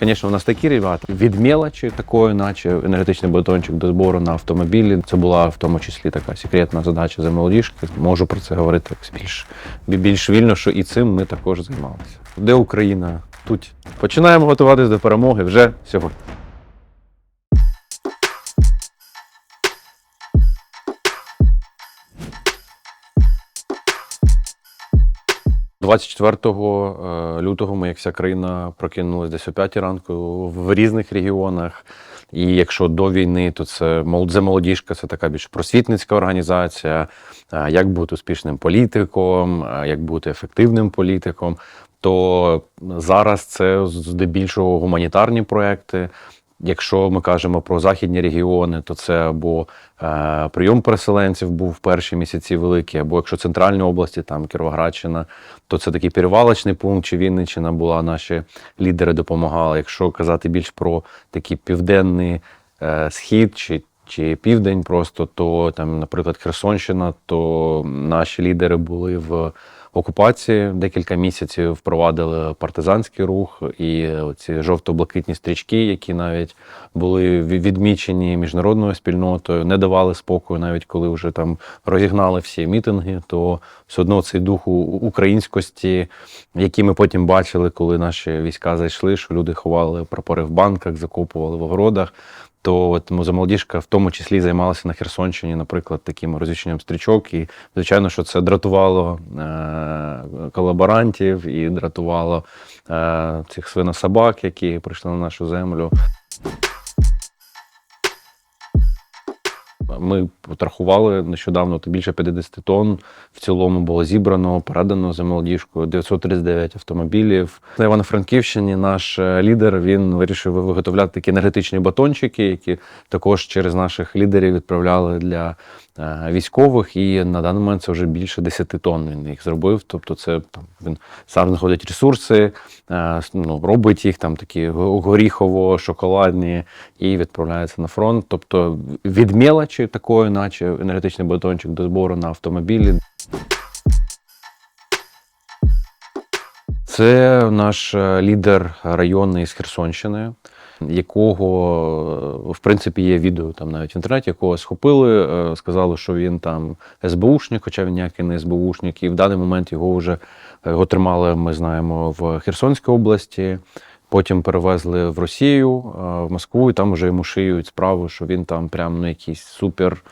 Звісно, у нас такі ребята від мелочі такої, наче енергетичний батончик до збору на автомобілі. Це була в тому числі така секретна задача за молодіжки. Можу про це говорити більш, більш вільно, що і цим ми також займалися. Де Україна? Тут починаємо готуватись до перемоги вже сьогодні. – 24 е, лютого ми, як вся країна, прокинулись десь о 5 ранку в різних регіонах. І якщо до війни, то це «Це молодіжка, це така більш просвітницька організація, е, як бути успішним політиком, е, як бути ефективним політиком. То зараз це здебільшого гуманітарні проекти. Якщо ми кажемо про західні регіони, то це або е, прийом переселенців був в перші місяці великий, або якщо центральні області, там Кіровоградщина, то це такий перевалочний пункт, чи Вінниччина була, наші лідери допомагали. Якщо казати більш про такий південний е, схід чи, чи південь, просто то там, наприклад, Херсонщина, то наші лідери були в окупації декілька місяців впровадили партизанський рух і ці жовто-блакитні стрічки, які навіть були відмічені міжнародною спільнотою, не давали спокою, навіть коли вже там розігнали всі мітинги, то все одно цей дух українськості, який ми потім бачили, коли наші війська зайшли, що люди ховали прапори в банках, закопували в огородах. То от молодіжка в тому числі займалася на Херсонщині, наприклад, таким розвіщенням стрічок. І звичайно, що це дратувало е- колаборантів і дратувало е- цих свинособак, які прийшли на нашу землю. Ми потрахували нещодавно то більше 50 тонн. В цілому було зібрано, передано за молодіжкою 939 автомобілів. На Івано-Франківщині наш е, лідер він вирішив виготовляти такі енергетичні батончики, які також через наших лідерів відправляли для е, військових. І на даний момент це вже більше 10 тонн він їх зробив. Тобто, це там він сам знаходить ресурси, е, ну, робить їх там такі горіхово-шоколадні і відправляється на фронт. Тобто від мелочі такої, наче енергетичний батончик до збору на автомобілі. Це наш е, лідер районний з Херсонщини, якого, е, в принципі, є відео там навіть в інтернеті, якого схопили, е, сказали, що він там СБУшник, хоча він ніякий не СБУшник, і в даний момент його вже його тримали, ми знаємо, в Херсонській області. Потім перевезли в Росію, е, в Москву, і там вже йому шиють справу, що він там прям ну, якийсь супер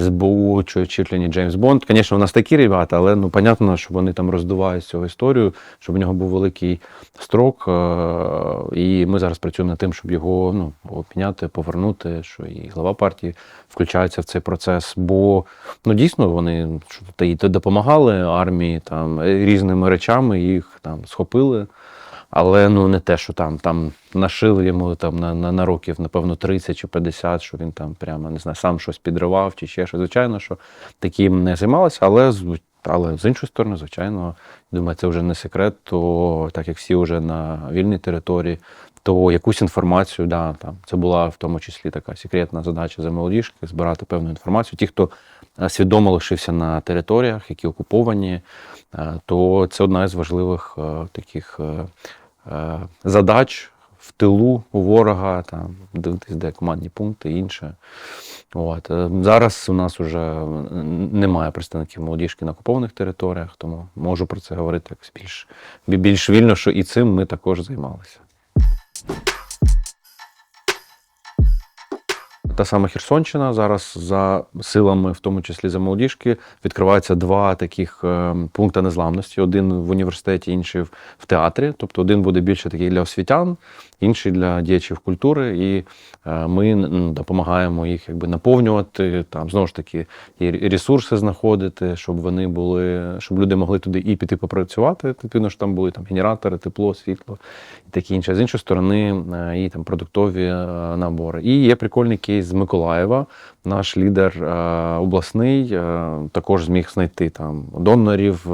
СБУ, чи чуть Джеймс Бонд. Звісно, у нас такі ребята, але ну понятно, що вони там роздувають цю історію, щоб у нього був великий строк. е, І ми зараз працюємо над тим, щоб його ну, обміняти, повернути, що і глава партії включається в цей процес. Бо ну дійсно вони що допомагали армії там різними речами, їх там схопили. Але ну не те, що там там нашили йому там на, на, на років, напевно, 30 чи 50, що він там прямо не знаю, сам щось підривав чи ще щось. Звичайно, що таким не займалося, але але з іншої сторони, звичайно, думаю, це вже не секрет. То так як всі вже на вільній території, то якусь інформацію, да, там це була в тому числі така секретна задача за молодіжки, збирати певну інформацію. Ті, хто е, свідомо лишився на територіях, які окуповані, е, то це одна із важливих е, таких задач в тилу у ворога, там дивитись, де командні пункти і інше. От. е, Зараз у нас вже немає представників молодіжки на окупованих територіях, тому можу про це говорити якось більш, більш вільно, що і цим ми також займалися. Та сама Херсонщина зараз за силами, в тому числі за молодіжки, відкриваються два таких е, пункти незламності: один в університеті, інший в, театрі. Тобто один буде більше такий для освітян, інший для діячів культури. І е, ми допомагаємо їх якби наповнювати, там знову ж таки і ресурси знаходити, щоб вони були, щоб люди могли туди і піти попрацювати. Відповідно, що там були там генератори, тепло, світло і таке інше. З іншої сторони, е, і там продуктові набори. І є прикольний кейс з Миколаєва. Наш лідер е, обласний е, також зміг знайти там донорів,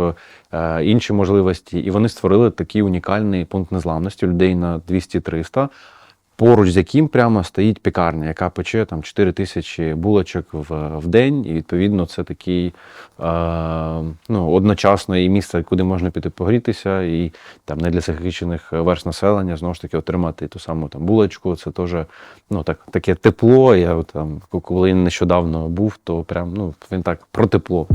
е, інші можливості, і вони створили такий унікальний пункт незламності людей на 200-300. Поруч з яким прямо стоїть пікарня, яка пече там 4 тисячі булочок в, в день. І відповідно це такий е, ну, одночасно і місце, куди можна піти погрітися, і там не для захищених верст населення знову ж таки отримати ту саму там булочку. Це теж ну, так, таке тепло. Я там, коли нещодавно був, то прям ну, він так про тепло.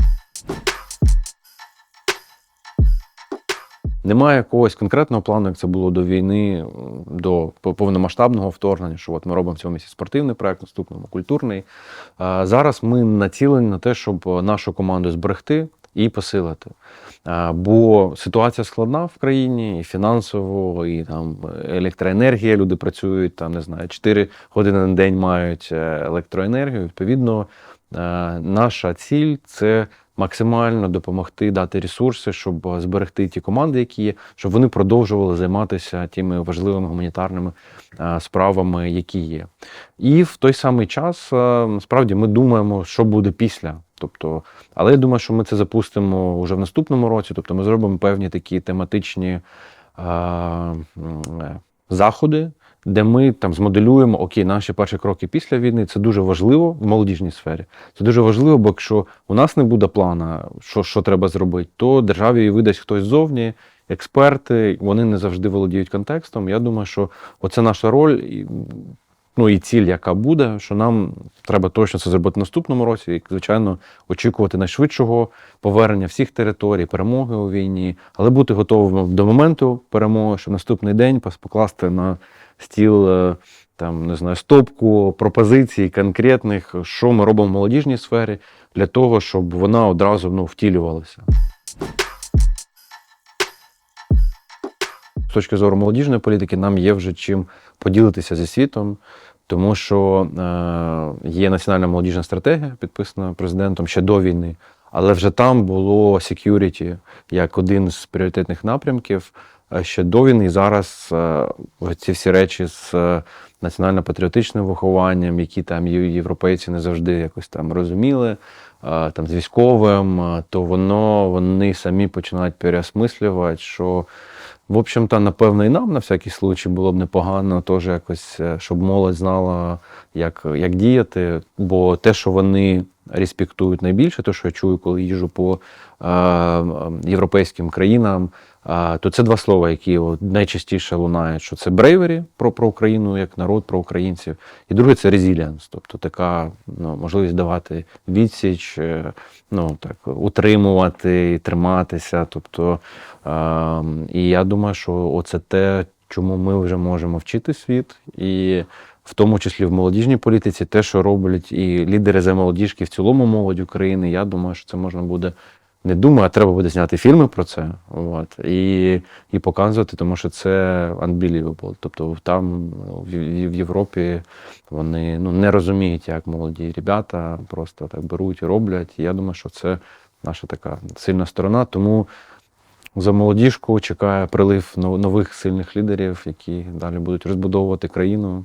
Немає якогось конкретного плану, як це було до війни, до повномасштабного вторгнення. Що от ми робимо в цьому місці спортивний проект, наступному культурний. Зараз ми націлені на те, щоб нашу команду зберегти і посилити. Бо ситуація складна в країні, і фінансово, і там електроенергія. Люди працюють там, не знаю, 4 години на день мають е, електроенергію. Відповідно, е, наша ціль це максимально допомогти дати ресурси, щоб зберегти ті команди, які є, щоб вони продовжували займатися тими важливими гуманітарними е, справами, які є. І в той самий час е, справді ми думаємо, що буде після. Тобто, але я думаю, що ми це запустимо вже в наступному році. Тобто, ми зробимо певні такі тематичні е, е, заходи, де ми там змоделюємо окей, наші перші кроки після війни. Це дуже важливо в молодіжній сфері. Це дуже важливо, бо якщо у нас не буде плана, що, що треба зробити, то державі видасть хтось ззовні. Експерти, вони не завжди володіють контекстом. Я думаю, що оце наша роль, і, ну і ціль, яка буде, що нам треба точно це зробити в наступному році, і, звичайно, очікувати найшвидшого повернення всіх територій, перемоги у війні, але бути готовим до моменту перемоги, щоб наступний день покласти на стіл е, там не знаю, стопку пропозицій конкретних, що ми робимо в молодіжній сфері, для того, щоб вона одразу ну, втілювалася. З точки зору молодіжної політики, нам є вже чим поділитися зі світом, тому що е, є національна молодіжна стратегія, підписана президентом ще до війни, але вже там було security як один з пріоритетних напрямків ще до війни. І зараз е, ці всі речі з е, національно-патріотичним вихованням, які там європейці не завжди якось там розуміли, е, там з військовим, е, то воно вони самі починають переосмислювати, що в общем-то, напевно, і нам на всякий случай було б непогано теж якось, е, щоб молодь знала, як, як діяти. Бо те, що вони респектують найбільше, те, що я чую, коли їжу по європейським країнам, то це два слова, які найчастіше лунають, що це брейвері про, про Україну як народ, про українців, і друге це резіліанс, тобто така ну, можливість давати відсіч, е, ну так утримувати, триматися. Тобто, і я думаю, що оце те, чому ми вже можемо вчити світ, і в тому числі в молодіжній політиці, те, що роблять і лідери за молодіжки, в цілому молодь України. Я думаю, що це можна буде. Не думаю, а треба буде зняти фільми про це. От, і, і показувати, тому що це unbelievable. Тобто там в, в Європі вони ну, не розуміють, як молоді ребята просто так беруть і роблять. Я думаю, що це наша така сильна сторона. Тому за молодіжку чекає прилив нових сильних лідерів, які далі будуть розбудовувати країну.